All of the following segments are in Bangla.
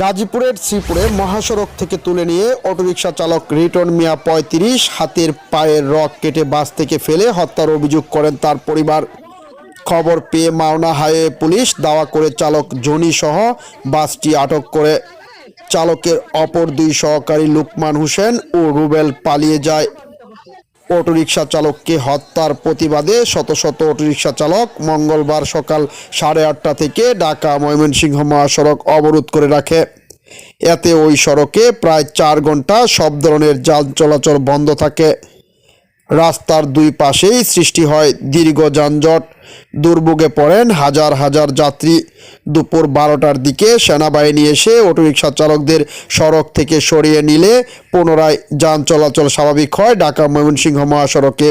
গাজীপুরের শ্রীপুরে মহাসড়ক থেকে তুলে নিয়ে অটোরিকশা চালক রিটন মিয়া পঁয়ত্রিশ হাতের পায়ের রক কেটে বাস থেকে ফেলে হত্যার অভিযোগ করেন তার পরিবার। খবর পেয়ে মাওনা হাইওয়ে পুলিশ দাওয়া করে চালক জনি সহ বাসটি আটক করে। চালকের অপর দুই সহকারী লুকমান হোসেন ও রুবেল পালিয়ে যায়। অটোরিকশা চালককে হত্যার প্রতিবাদে শত শত অটোরিকশা চালক মঙ্গলবার সকাল সাড়ে আটটা থেকে ঢাকা ময়মনসিংহ মহাসড়ক অবরোধ করে রাখে। এতে ওই সড়কে প্রায় চার ঘণ্টা সব ধরনের যান চলাচল বন্ধ থাকে। রাস্তার দুই পাশেই সৃষ্টি হয় দীর্ঘ যানজট। দুর্ভোগে পড়েন হাজার হাজার যাত্রী। দুপুর বারোটার দিকে সেনাবাহিনী এসে অটোরিকশা চালকদের সড়ক থেকে সরিয়ে নিলে পুনরায় যান চলাচল স্বাভাবিক হয় ঢাকা ময়মনসিংহ মহাসড়কে।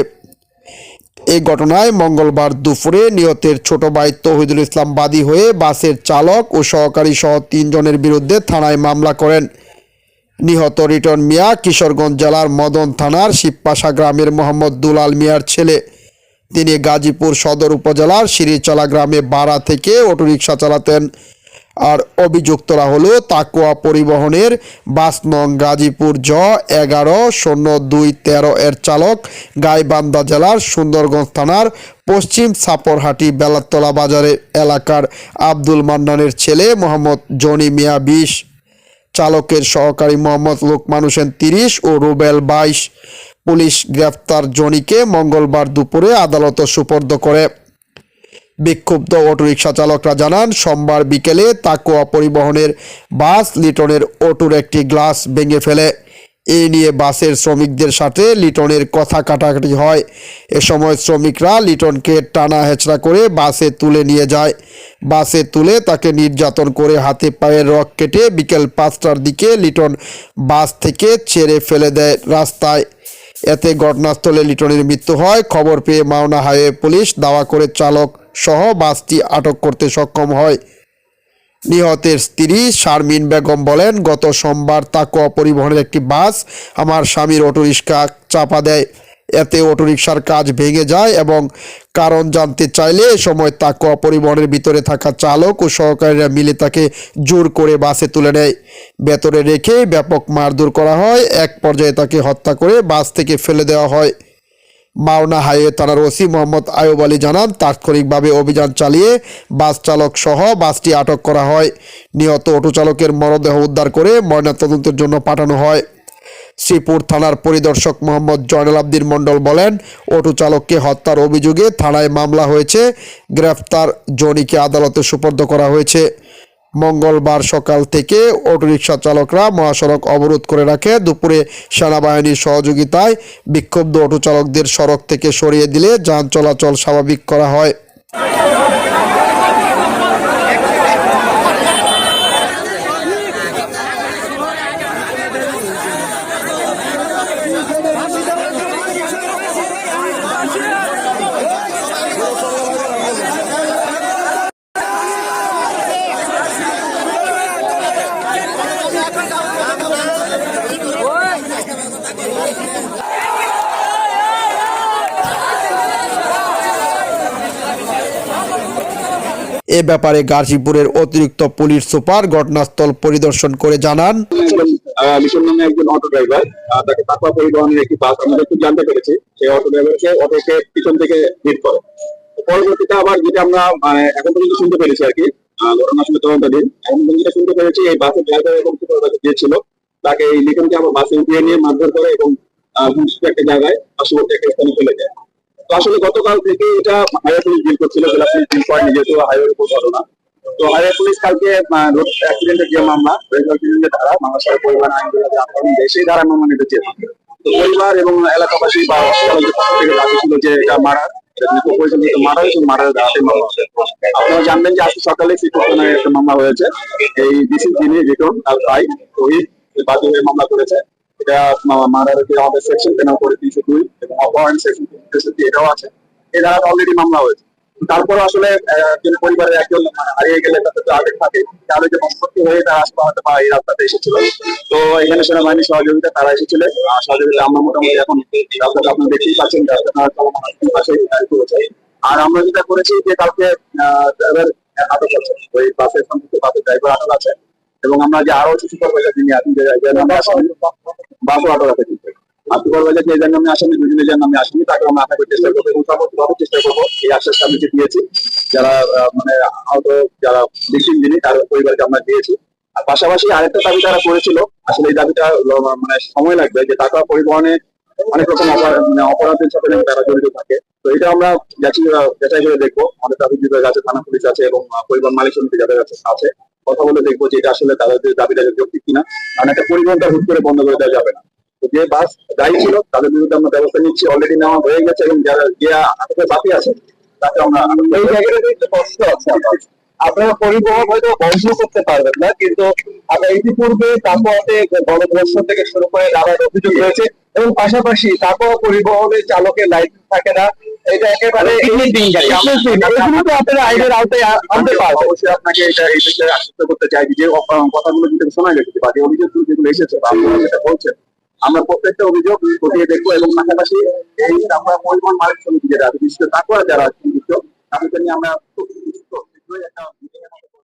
এই ঘটনায় মঙ্গলবার দুপুরে নিহতের ছোট ভাই তহিদুল ইসলাম বাদী হয়ে বাসের চালক ও সহকারী সহ তিনজনের বিরুদ্ধে থানায় মামলা করেন। নিহত রিটন মিয়া কিশোরগঞ্জ জেলার মদন থানার শিবপাশা গ্রামের মোহাম্মদ দুলাল মিয়ার ছেলে। তিনি গাজীপুর সদর উপজেলার সিঁড়িচলা গ্রামে বাড়া থেকে অটোরিকশা চালাতেন। আর অভিযুক্তরা হলো তাকুয়া পরিবহনের বাস নং গাজীপুর জ এগারো শূন্য দুই তেরো এর চালক গাইবান্ধা জেলার সুন্দরগঞ্জ থানার পশ্চিম সাপরহাটি বেলাতলা বাজারের এলাকার আব্দুল মান্নানের ছেলে মোহাম্মদ জনি মিয়া বিশ। চালকের সহকারী মোহাম্মদ লোকমান হোসেন তিরিশ ও রুবেল বাইশ। পুলিশ গ্রেফতার জনিকে মঙ্গলবার দুপুরে আদালতে সুপর্দ করে। বিক্ষুব্ধ অটোরিকশা চালকরা জানান, সোমবার বিকেলে তাকুয়া পরিবহনের বাস লিটনের অটোর একটি গ্লাস ভেঙে ফেলে। এই নিয়ে বাসের শ্রমিকদের সাথে লিটনের কথা কাটাকাটি হয়। এ সময় শ্রমিকরা লিটনকে টানা হেঁচড়া করে বাসে তুলে নিয়ে যায়। বাসে তুলে তাকে নির্যাতন করে হাতে পায়ে রক কেটে বিকেল পাঁচটার দিকে লিটন বাস থেকে ছেড়ে ফেলে দেয় রাস্তায়। এতে ঘটনাস্থলে লিটনের মৃত্যু হয়। খবর পেয়ে মাওনা হাইওয়ে পুলিশ দাওয়া করে চালক সহ বাসটি আটক করতে সক্ষম হয়। নিহতের স্ত্রী শারমিন বেগম বলেন, গত সোমবার তাকুয়া পরিবহনের একটি বাস আমার স্বামীর অটোরিক্সা চাপা দেয়। এতে অটোরিকশার কাজ ভেঙে যায় এবং কারণ জানতে চাইলে এ সময় তাকুয়া পরিবহনের ভিতরে থাকা চালক ও সহকারীরা মিলে তাকে জোর করে বাসে তুলে নেয়। ভেতরে রেখে ব্যাপক মারধর করা হয়। এক পর্যায়ে তাকে হত্যা করে বাস থেকে ফেলে দেওয়া হয়। মাওনা হাইওয়ে থানার ওসি মোহাম্মদ আয়ুব আলী জানান, তাৎক্ষণিকভাবে অভিযান চালিয়ে বাস চালক সহ বাসটি আটক করা হয়। নিহত অটো চালকের মরদেহ উদ্ধার করে ময়নাতদন্তের জন্য পাঠানো হয়। শ্রীপুর থানার পরিদর্শক মোহাম্মদ জয়নাল আব্দিন মণ্ডল বলেন, অটো চালককে হত্যার অভিযোগে থানায় মামলা হয়েছে। গ্রেফতার জনিকে আদালতে সুপর্দ করা হয়েছে। মঙ্গলবার সকাল থেকে অটোরিকশা চালকরা মহাসড়ক অবরোধ করে রাখে। দুপুরে সেনাবাহিনীর সহযোগিতায় বিক্ষুব্ধ অটো চালকদের সড়ক থেকে সরিয়ে দিলে যান চলাচল স্বাভাবিক করা হয়। এ ব্যাপারে গাজীপুরের অতিরিক্ত পুলিশ সুপার ঘটনাস্থল পরিদর্শন করে জানান। তাকে পরবর্তীতে আবার যেটা আমরা মানে এখন পর্যন্ত শুনতে পেরেছি আর কি এখন শুনতে পেরেছি, এই বাসের ড্রাইভার তাকে এই আবার বাসে উঠিয়ে নিয়ে মারধর করে এবং একটা জায়গায় পার্শ্ববর্তী একটা স্থানে ফেলে যায় আসলে গতকাল থেকে এটা হাইওয়ে পুলিশ ডিল করছিল জেলা পুলিশ ডিল করেনি, যেহেতু হাইওয়ের উপর ঘটনা। তো হাইওয়ে পুলিশ কালকে রোড অ্যাক্সিডেন্টের যে মামলা অ্যাক্সিডেন্টের ধারা বাংলাদেশ পরিবহন আইন দু হাজার আঠারো সেই ধারা মামলা নিতে চেয়েছে। তো পরিবার এবং এলাকাবাসী বা থেকে দাবি ছিল যে এটা মারার আপনারা জানবেন যে আজকে সকালে একটা মামলা হয়েছে। এই ডিসি যিনি রিটন তার ভাই শহীদ বাদী মামলা করেছে। এটা মা- মারার যে আমাদের সেকশন পেনাল করে তিনশো দুই এবং অপহরণ সেকশন তেষট্টি এটাও আছে। এই অলরেডি মামলা হয়েছে। তারপর আসলে আহ, পরিবারের একজন মানে হারিয়ে গেলে তাদের তো আবেগ থাকে। তাহলে যে সম্পত্তি হয়ে তারা আসতে হয়তো বা এই রাস্তাতে এসেছিল। তো এখানে সেনাবাহিনীর সহযোগিতা তারা এসেছিল। সহযোগিতা আমরা মোটামুটি এখন রাস্তাটা আপনি দেখতেই পাচ্ছেন রাস্তাটা আর আমরা যেটা করেছি যে কালকে ড্রাইভার আটক আছে। ওই বাসের সম্পর্কে বাসের ড্রাইভার আটক আছে। এবং আমরা যে আরও কিছু সুপারভাইজার যিনি আছেন কিন্তু। আর যে তাকে চেষ্টা চেষ্টা এই আশ্বাস আমি দিয়েছি, যারা মানে যারা তার পরিবারকে আমরা দিয়েছি। আর পাশাপাশি আরেকটা দাবি তারা করেছিল, আসলে এই দাবিটা মানে সময় লাগবে, যে টাকা পরিবহনে অনেক রকম মানে অপরাধের সাথে তারা জড়িত থাকে। তো এটা আমরা যাচাই করে দেখব। আমাদের ট্রাফিক বিভাগ আছে, থানা পুলিশ আছে, এবং পরিবহন মালিক সমিতি যাদের আছে। কথা বলে দেখব যে এটা আসলে তাদের দাবিটা যৌক্তিক কিনা। কারণ একটা পরিবহনটা হুট করে বন্ধ করে দেওয়া যাবে না। যে বাস দায়ী ছিল, তাদের বিরুদ্ধে আমরা ব্যবস্থা নিচ্ছি। অলরেডি নেওয়া হয়ে গেছে এবং যারা যে আটকে বাকি আছে তাকে আমরা এই জায়গাটাতে একটু কষ্ট আছে। আপনারা পরিবহন হয়তো বন্ধ করতে পারবেন না, কিন্তু আপনার ইতিপূর্বে তাকুয়াতে গণধর্ষণ থেকে শুরু করে নানান অভিযোগ রয়েছে। এবং পাশাপাশি তাকুয়া পরিবহনের চালকের লাইসেন্স থাকে না। এটা একেবারে এগুলো তো আপনারা আইনের আওতায় আনতে পারবেন। অবশ্যই আপনাকে এটা এই বিষয়ে আশ্বস্ত করতে চাই যে কথাগুলো কিন্তু শোনা গেছে বা অভিযোগ যেগুলো এসেছে বা আপনারা যেটা বলছেন আমরা প্রত্যেকটা অভিযোগ খতিয়ে দেখব এবং পাশাপাশি এই আমরা পরিবহন মালিক সমিতি যেটা বিশেষ তারপরে যারা যুক্ত তাদেরকে নিয়ে আমরা খুব শীঘ্রই একটা